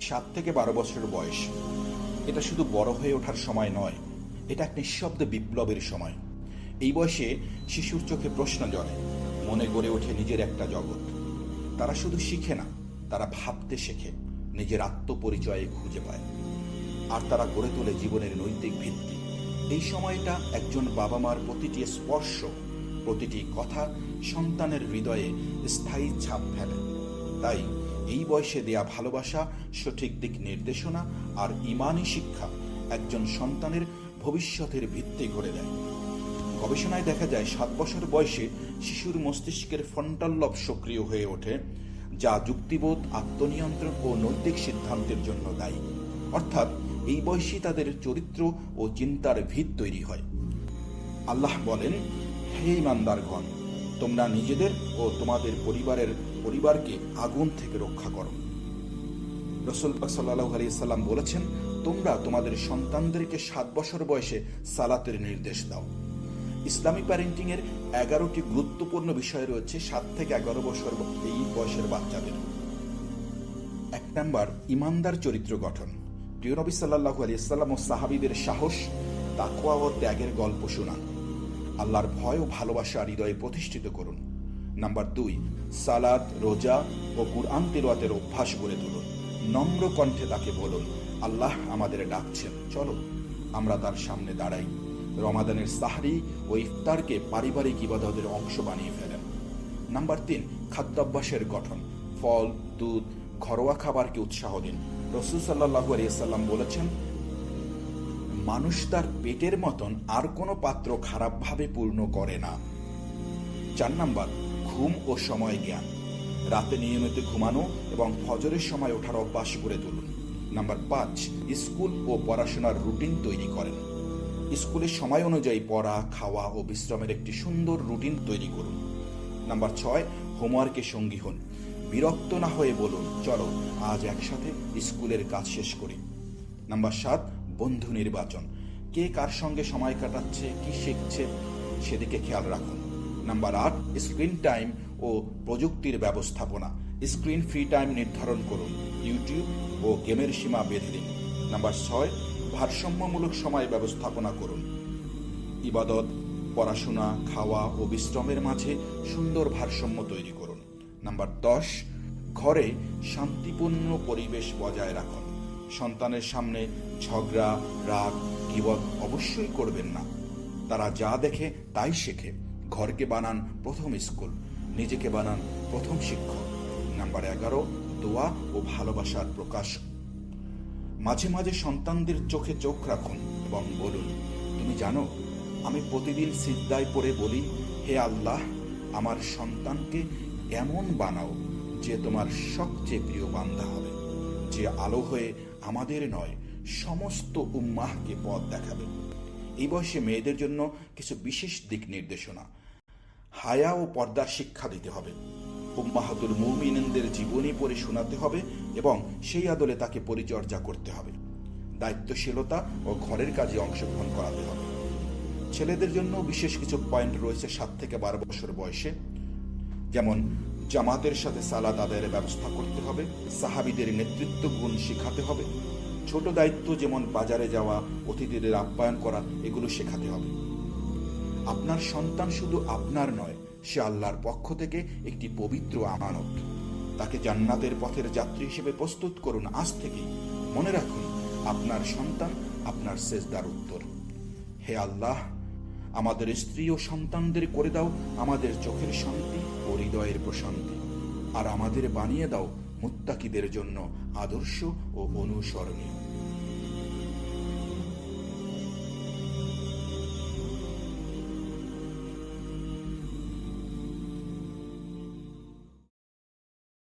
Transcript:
সাত থেকে বারো বছরের বয়স। এটা শুধু বড় হয়ে ওঠার সময় নয়, এটা এক নিঃশব্দ বিপ্লবের সময়। এই বয়সে শিশুর চোখে প্রশ্ন জড়ে মনে গড়ে ওঠে নিজের একটা জগৎ। তারা শুধু শিখে না, তারা ভাবতে শেখে, নিজের আত্মপরিচয়ে খুঁজে পায়। আর তারা গড়ে তোলে জীবনের নৈতিক ভিত্তি। এই সময়টা একজন বাবা মার প্রতিটি স্পর্শ, প্রতিটি কথা সন্তানের হৃদয়ে স্থায়ী ছাপ ফেলে। তাই এই বয়সে দেয়া ভালোবাসা, সঠিক দিক নির্দেশনা আর ইমানি শিক্ষা একজন সন্তানের ভবিষ্যতের ভিত্তি গড়ে দেয়। গবেষণায় দেখা যায় সাত বছর বয়সে শিশুর মস্তিষ্কের ফ্রন্টাল লব সক্রিয় হয়ে ওঠে, যা যুক্তিবোধ, আত্মনিয়ন্ত্রণ ও নৈতিক সিদ্ধান্তের জন্য দায়ী। অর্থাৎ এই বয়সী তাদের চরিত্র ও চিন্তার ভিত তৈরি হয়। আল্লাহ বলেন, হে ইমানদারগণ, তোমরা নিজেদের ও তোমাদের পরিবারের পরিবারকে আগুন থেকে রক্ষা করো। রসুল সাল্লাহ আলি সাল্লাম বলেছেন, তোমরা তোমাদের সন্তানদেরকে সাত বছর বয়সে সালাতের নির্দেশ দাও। ইসলামী প্যারেন্টিং এর এগারোটি গুরুত্বপূর্ণ বিষয় রয়েছে সাত থেকে এগারো বছর এই বয়সের বাচ্চাদের। এক নাম্বার, ইমানদার চরিত্র গঠন। প্রিয় নবী সাল্লাহু আলি সাল্লাম ও সাহাবিদের সাহস তাকুয়া ও ত্যাগের গল্প শোনান। আল্লাহর ভয় ও ভালোবাসা হৃদয়ে প্রতিষ্ঠিত করুন। নাম্বার দুই সালাদ রোজা ও কুরআন তেলোয়াতের অভ্যাস গড়ে তুলুন। নম্র কণ্ঠে তাকে বলুন, আল্লাহ আমাদের ডাকছেন, চলো আমরা তার সামনে দাঁড়াই। রমাদানের সাহরি ও ইফতারকে পারিবারিক ইবাদতের অংশ বানিয়ে ফেলেন। নাম্বার তিন, খাদ্যাভ্যাসের গঠন। ফল, দুধ, ঘরোয়া খাবারকে উৎসাহ দিন। রসুল সাল্লাহু আলিয়াল্লাম বলেছেন, মানুষ তার পেটের মতন আর কোনো পাত্র খারাপভাবে পূর্ণ করে না। চার নাম্বার ঘুম ও সময় জ্ঞান। রাতে নিয়মিত ঘুমানো এবং ফজরের সময় ওঠার অভ্যাস করে তুলুন। নাম্বার পাঁচ, স্কুল ও পড়াশোনার রুটিন তৈরি করেন। স্কুলের সময় অনুযায়ী পড়া, খাওয়া ও বিশ্রামের একটি সুন্দর রুটিন তৈরি করুন। নাম্বার ছয়, হোমওয়ার্কে সঙ্গী হন। বিরক্ত না হয়ে বলুন, চলো, আজ একসাথে স্কুলের কাজ শেষ করি। নাম্বার সাত, বন্ধু নির্বাচন। কে কার সঙ্গে সময় কাটাচ্ছে, কি শিখছে, সেদিকে খেয়াল রাখুন। নাম্বার আট, স্ক্রিন টাইম ও প্রযুক্তির ব্যবস্থাপনা। স্ক্রিন ফ্রি টাইম নির্ধারণ করুন, ইউটিউব ও গেমের সীমা বেঁধে দিন। নাম্বার ছয়, ভারসাম্যমূলক সময় ব্যবস্থাপনা করুন। ইবাদত, পড়াশোনা, খাওয়া ও বিশ্রামের মাঝে সুন্দর ভারসাম্য তৈরি করুন। নাম্বার দশ, ঘরে শান্তিপূর্ণ পরিবেশ বজায় রাখুন। সন্তানের সামনে ঝগড়া, রাগ, গিবত অবশ্যই করবেন না। তারা যা দেখে তাই শেখে। ঘরকে বানান প্রথম স্কুল, নিজেকে বানান প্রথম শিক্ষক। নাম্বার এগারো, দোয়া ও ভালোবাসার প্রকাশ। মাঝে মাঝে সন্তানদের চোখে চোখ রাখুন এবং বলুন, তুমি জানো, আমি প্রতিদিন সিদ্ধায় পড়ে বলি, হে আল্লাহ, আমার সন্তানকে এমন বানাও যে তোমার সবচেয়ে প্রিয় বান্দা হবে, যে আলো হয়ে আমাদের নয়, সমস্ত উম্মাহকে পথ দেখাবে। এই বয়সে মেয়েদের জন্য কিছু বিশেষ দিক নির্দেশনা। হায়া ও পর্দার শিক্ষা দিতে হবে। উম্মাহাতুল মুমিনদের জীবনী পড়ে শোনাতে হবে এবং সেই আদলে তাকে পরিচর্যা করতে হবে। দায়িত্বশীলতা ও ঘরের কাজে অংশগ্রহণ করাতে হবে। ছেলেদের জন্য বিশেষ কিছু পয়েন্ট রয়েছে সাত থেকে বারো বছর বয়সে। যেমন, জামাতের সাথে সালাদ আদায়ের ব্যবস্থা করতে হবে। সাহাবিদের নেতৃত্ব গুণ শেখাতে হবে। ছোট দায়িত্ব যেমন বাজারে যাওয়া, অতিথিদের আপ্যায়ন করা, এগুলো শেখাতে হবে। আপনার সন্তান শুধু আপনার নয়, সে আল্লাহর পক্ষ থেকে একটি পবিত্র আমানত। তাকে জান্নাতের পথের যাত্রী হিসেবে প্রস্তুত করুন আজ থেকেই। মনে রাখুন, আপনার সন্তান আপনার সেজদার উত্তর। হে আল্লাহ, আমাদের স্ত্রী ও সন্তানদের করে দাও আমাদের চোখের শান্তি ও হৃদয়ের প্রশান্তি। আর আমাদের বানিয়ে দাও মুত্তাকিদের জন্য আদর্শ ও অনুসরণীয়।